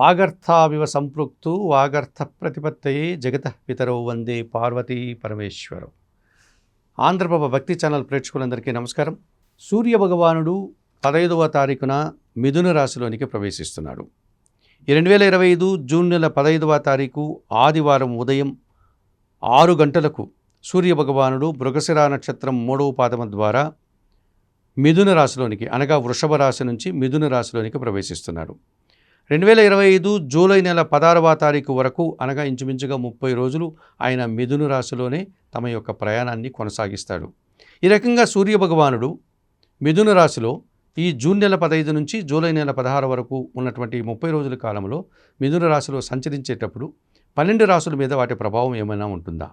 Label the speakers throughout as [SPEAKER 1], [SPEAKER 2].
[SPEAKER 1] వాగర్థావివ సంపృక్తు వాగర్థ ప్రతిపత్తయే జగత పితరౌ వందే పార్వతీ పరమేశ్వరం. ఆంధ్రప్రభ భక్తి ఛానల్ ప్రేక్షకులందరికీ నమస్కారం. సూర్య భగవానుడు పదహైదవ తారీఖున మిథున రాశిలోనికి ప్రవేశిస్తున్నాడు. ఈ రెండు వేల ఇరవై ఐదు జూన్ నెల పదహైదవ తారీఖు ఆదివారం ఉదయం ఆరు గంటలకు సూర్య భగవానుడు మృగశిరా నక్షత్రం మూడవ పాదమ ద్వారా మిథున రాశిలోనికి అనగా వృషభ రాశి నుంచి మిథున రాశిలోనికి ప్రవేశిస్తున్నాడు. రెండు వేల ఇరవై ఐదు జూలై నెల పదహారవ తారీఖు వరకు అనగా ఇంచుమించుగా ముప్పై రోజులు ఆయన మిథును రాశిలోనే తమ యొక్క ప్రయాణాన్ని కొనసాగిస్తాడు. ఈ రకంగా సూర్య భగవానుడు మిథున రాశిలో ఈ జూన్ నెల పదహైదు నుంచి జూలై నెల పదహారు వరకు ఉన్నటువంటి ముప్పై రోజుల కాలంలో మిథున రాశిలో సంచరించేటప్పుడు పన్నెండు రాశుల మీద వాటి ప్రభావం ఏమైనా ఉంటుందా?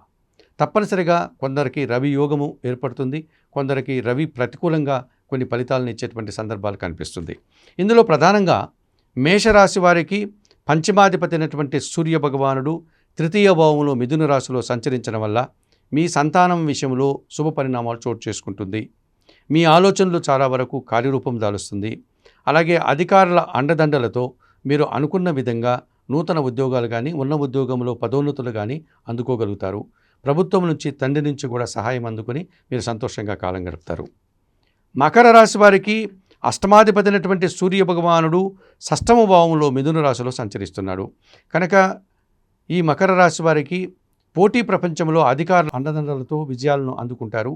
[SPEAKER 1] తప్పనిసరిగా కొందరికి రవి యోగము ఏర్పడుతుంది కొందరికి రవి ప్రతికూలంగా కొన్ని ఫలితాలను ఇచ్చేటువంటి సందర్భాలు కనిపిస్తుంది. ఇందులో ప్రధానంగా మేషరాశి వారికి పంచమాధిపతి అయినటువంటి సూర్య భగవానుడు తృతీయ భావంలో మిథున రాశిలో సంచరించడం వల్ల మీ సంతానం విషయంలో శుభ పరిణామాలు చోటు చేసుకుంటుంది. మీ ఆలోచనలు చాలా వరకు కార్యరూపం దాలుస్తుంది. అలాగే అధికారుల అండదండలతో మీరు అనుకున్న విధంగా నూతన ఉద్యోగాలు కానీ ఉన్న ఉద్యోగంలో పదోన్నతులు కానీ అందుకోగలుగుతారు. ప్రభుత్వం నుంచి తండ్రి నుంచి కూడా సహాయం అందుకుని మీరు సంతోషంగా కాలం గడుపుతారు. మకర రాశి వారికి అష్టమాధిపతి అయినటువంటి సూర్య భగవానుడు షష్టమ భావంలో మిథున రాశిలో సంచరిస్తున్నాడు. కనుక ఈ మకర రాశి వారికి పోటీ ప్రపంచంలో అధికారుల అండదండలతో విజయాలను అందుకుంటారు.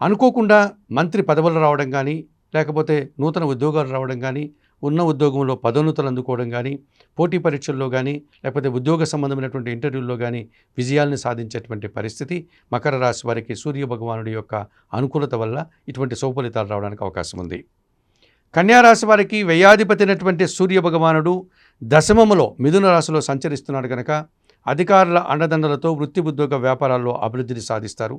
[SPEAKER 1] అనుకోకుండా మంత్రి పదవులు రావడం కానీ లేకపోతే నూతన ఉద్యోగాలు రావడం కానీ ఉన్న ఉద్యోగంలో పదోన్నతులు అందుకోవడం కానీ పోటీ పరీక్షల్లో కానీ లేకపోతే ఉద్యోగ సంబంధమైనటువంటి ఇంటర్వ్యూల్లో కానీ విజయాల్ని సాధించేటువంటి పరిస్థితి మకర రాశి వారికి సూర్య భగవానుడి యొక్క అనుకూలత వల్ల ఇటువంటి సౌఫలితాలు రావడానికి అవకాశం ఉంది. కన్యారాశి వారికి వ్యయాధిపతినటువంటి సూర్య భగవానుడు దశమములో మిథున రాశిలో సంచరిస్తున్నాడు కనుక అధికారుల అండదండలతో వృత్తి ఉద్యోగ వ్యాపారాల్లో అభివృద్ధిని సాధిస్తారు.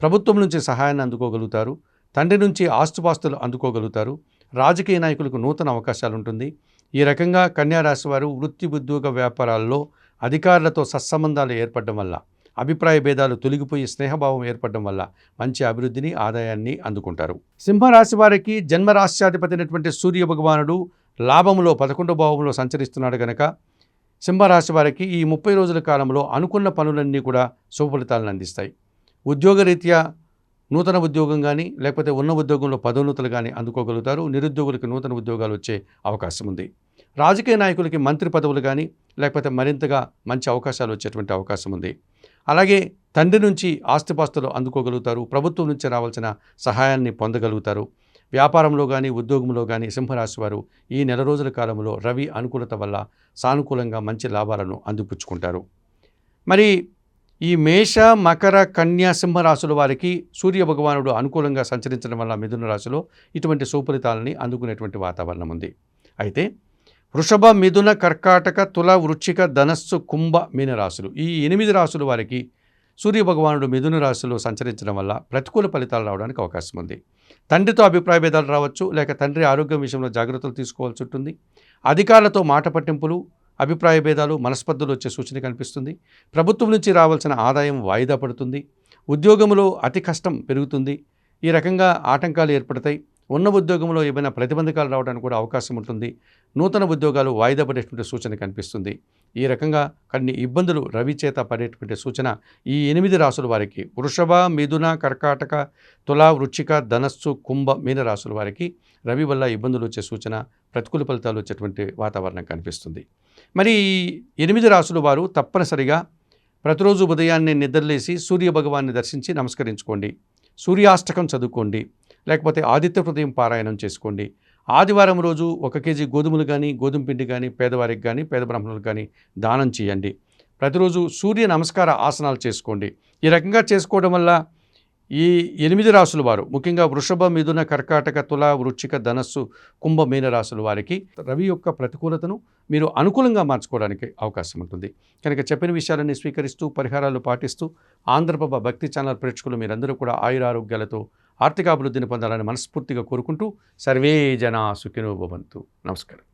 [SPEAKER 1] ప్రభుత్వం నుంచి సహాయాన్ని అందుకోగలుగుతారు. తండ్రి నుంచి ఆస్తుపాస్తులు అందుకోగలుగుతారు. రాజకీయ నాయకులకు నూతన అవకాశాలు ఉంటుంది. ఈ రకంగా కన్యారాశి వారు వృత్తి ఉద్యోగ వ్యాపారాల్లో అధికారులతో సత్సంబంధాలు ఏర్పడడం వల్ల అభిప్రాయ భేదాలు తొలగిపోయి స్నేహభావం ఏర్పడడం వల్ల మంచి అభివృద్ధిని ఆదాయాన్ని అందుకుంటారు. సింహరాశి వారికి జన్మరాశ్యాధిపతి అయినటువంటి సూర్య భగవానుడు లాభంలో పదకొండో భావంలో సంచరిస్తున్నాడు గనక సింహరాశి వారికి ఈ ముప్పై రోజుల కాలంలో అనుకున్న పనులన్నీ కూడా శుభ ఫలితాలను అందిస్తాయి. ఉద్యోగరీత్యా నూతన ఉద్యోగం కానీ లేకపోతే ఉన్న ఉద్యోగంలో పదోన్నతులు కానీ అందుకోగలుగుతారు. నిరుద్యోగులకు నూతన ఉద్యోగాలు వచ్చే అవకాశం ఉంది. రాజకీయ నాయకులకి మంత్రి పదవులు కానీ లేకపోతే మరింతగా మంచి అవకాశాలు వచ్చేటువంటి అవకాశం ఉంది. అలాగే తండ్రి నుంచి ఆస్తిపాస్తులు అందుకోగలుగుతారు. ప్రభుత్వం నుంచి రావాల్సిన సహాయాన్ని పొందగలుగుతారు. వ్యాపారంలో కానీ ఉద్యోగంలో కానీ సింహరాశి వారు ఈ నెల రోజుల కాలంలో రవి అనుకూలత వల్ల సానుకూలంగా మంచి లాభాలను అందిపుచ్చుకుంటారు. మరి ఈ మేష మకర కన్యా సింహరాశుల వారికి సూర్య భగవానుడు అనుకూలంగా సంచరించడం వల్ల మిథున రాశిలో ఇటువంటి సుఫలితాలని అందుకునేటువంటి వాతావరణం ఉంది. అయితే వృషభ మిథున కర్కాటక తుల వృచ్చిక ధనస్సు కుంభ మీన రాశులు ఈ ఎనిమిది రాశుల వారికి సూర్య భగవానుడు మిథున రాశిలో సంచరించడం వల్ల ప్రతికూల ఫలితాలు రావడానికి అవకాశం ఉంది. తండ్రితో అభిప్రాయ భేదాలు రావచ్చు లేక తండ్రి ఆరోగ్యం విషయంలో జాగ్రత్తలు తీసుకోవాల్సి ఉంటుంది. అధికారులతో మాట పట్టింపులు అభిప్రాయ భేదాలు మనస్పర్ధలు వచ్చే సూచన కనిపిస్తుంది. ప్రభుత్వం నుంచి రావాల్సిన ఆదాయం వాయిదా పడుతుంది. ఉద్యోగంలో అతి కష్టం పెరుగుతుంది. ఈ రకంగా ఆటంకాలు ఏర్పడతాయి. ఉన్న ఉద్యోగంలో ఏమైనా ప్రతిబంధకాలు రావడానికి కూడా అవకాశం ఉంటుంది. నూతన ఉద్యోగాలు వాయిదా పడేటువంటి సూచన కనిపిస్తుంది. ఈ రకంగా కొన్ని ఇబ్బందులు రవి చేత పడేటువంటి సూచన ఈ ఎనిమిది రాసుల వారికి వృషభ మిథున కర్కాటక తులా వృచ్చిక ధనస్సు కుంభ మీన రాసుల వారికి రవి వల్ల ఇబ్బందులు వచ్చే సూచన ప్రతికూల ఫలితాలు వచ్చేటువంటి వాతావరణం కనిపిస్తుంది. మరి ఈ ఎనిమిది రాసుల వారు తప్పనిసరిగా ప్రతిరోజు ఉదయాన్నే నిద్రలేసి సూర్య భగవాన్ని దర్శించి నమస్కరించుకోండి. సూర్యాష్టకం చదువుకోండి. లేకపోతే ఆదిత్య హృదయం పారాయణం చేసుకోండి. ఆదివారం రోజు ఒక కేజీ గోధుమలు కానీ గోధుమ పిండి కానీ పేదవారికి కానీ పేద బ్రాహ్మణులకు కానీ దానం చేయండి. ప్రతిరోజు సూర్య నమస్కార ఆసనాలు చేసుకోండి. ఈ రకంగా చేసుకోవడం వల్ల ఈ ఎనిమిది రాసుల వారు ముఖ్యంగా వృషభ మిథున కర్కాటక తుల వృచ్చిక ధనస్సు కుంభ మీన రాసుల వారికి రవి యొక్క ప్రతికూలతను మీరు అనుకూలంగా మార్చుకోవడానికి అవకాశం ఉంటుంది. కనుక చెప్పిన విషయాలన్నీ స్వీకరిస్తూ పరిహారాలు పాటిస్తూ ఆంధ్రప్రభ భక్తి ఛానల్ ప్రేక్షకులు మీరందరూ కూడా ఆయురారోగ్యాలతో ఆర్థికాభివృద్ధిని పొందాలని మనస్ఫూర్తిగా కోరుకుంటూ సర్వే జనా సుఖినోభవంతు నమస్కారం.